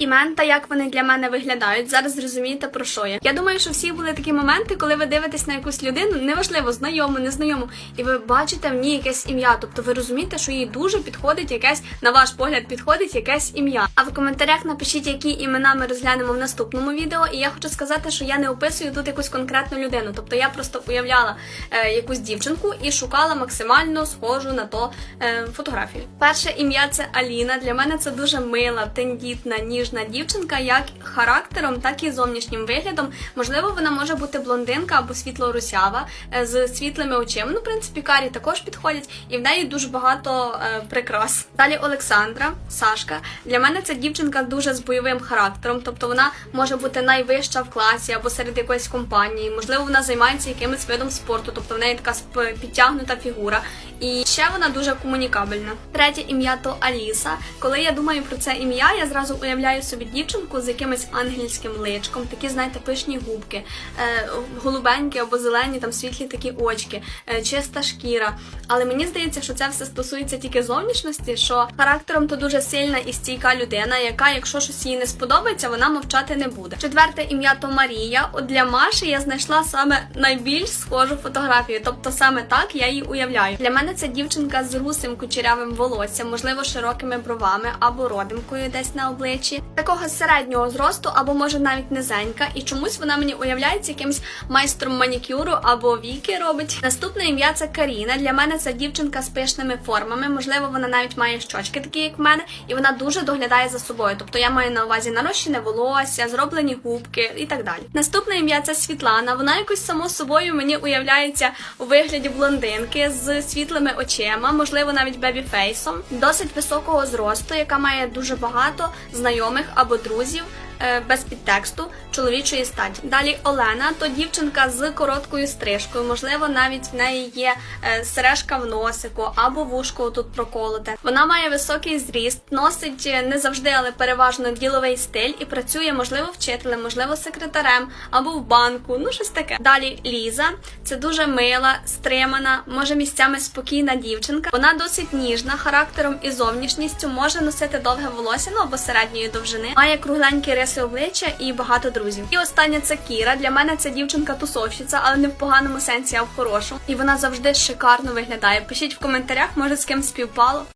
імен та як вони для мене виглядають. Зараз зрозумієте про що я. Я думаю, що всі були такі моменти, коли ви дивитесь на якусь людину, неважливо, знайому, незнайому, і ви бачите в ній якесь ім'я. Тобто ви розумієте, що їй дуже підходить якесь, на ваш погляд, підходить якесь ім'я. А в коментарях напишіть, які імена ми розглянемо в наступному відео. І я хочу сказати, що я не описую тут якусь конкретну людину. Тобто я просто уявляла е, якусь дівчинку і шукала максимально схожу на то е, фотографію. Перше ім'я це Аліна. Для мене це дуже мила, тендітна, ніжна дівчинка, як характером, так і зовнішнім виглядом. Можливо, вона може бути блондинка або світло-русява е, з світлими очима. Ну, в принципі, карі також підходять, і в неї дуже багато е, прикрас. Далі Олександра, Сашка. Для мене ця дівчинка дуже з бойовим характером, тобто вона може бути найвища в класі або серед якоїсь компанії. Можливо, вона займається якимось видом спорту, тобто в неї така підтягнута фігура. І ще вона дуже комунікабельна. Третє ім'я то Аліса. Коли я думаю про це ім'я, я зразу уявляю собі дівчинку з якимось ангельським личком, такі, знаєте, пишні губки, е, голубенькі або зелені, там світлі такі очки, е, чиста шкіра. Але мені здається, що це все стосується тільки зовнішності, що характером то дуже сильна і стійка людина, яка, якщо щось їй не сподобається, вона мовчати не буде. Четверте ім'я то Марія. От для Маші я знайшла саме найбільш схожу фотографію, тобто саме так я її уявляю. Для мене це дівчинка з русим кучерявим волоссям, можливо, широкими бровами або родимкою десь на обличчі, такого середнього зросту, або може навіть низенька, і чомусь вона мені уявляється якимсь майстром манікюру або віки робить. Наступне ім'я це Каріна. Для мене це дівчинка з пишними формами. Можливо, вона навіть має щочки, такі як в мене, і вона дуже доглядає за собою. Тобто я маю на увазі нарощене волосся, зроблені губки і так далі. Наступне ім'я це Світлана. Вона якось само собою мені уявляється у вигляді блондинки з світлими очима, можливо, навіть бебі-фейсом, досить високого зросту, яка має дуже багато знайомих або друзів. Е, Без підтексту чоловічої статі. Далі Олена то дівчинка з короткою стрижкою. Можливо, навіть в неї є е, сережка в носику або вушко тут проколоте. Вона має високий зріст, носить е, не завжди, але переважно діловий стиль і працює, можливо, вчителем, можливо, секретарем або в банку. Ну щось таке. Далі Ліза це дуже мила, стримана, може місцями спокійна дівчинка. Вона досить ніжна, характером і зовнішністю, може носити довге волосся, ну або середньої довжини, має кругленькі риси обличчя і багато друзів. І остання це Кіра. Для мене це дівчинка-тусовщиця, але не в поганому сенсі, а в хорошому. І вона завжди шикарно виглядає. Пишіть в коментарях, може з ким співпало.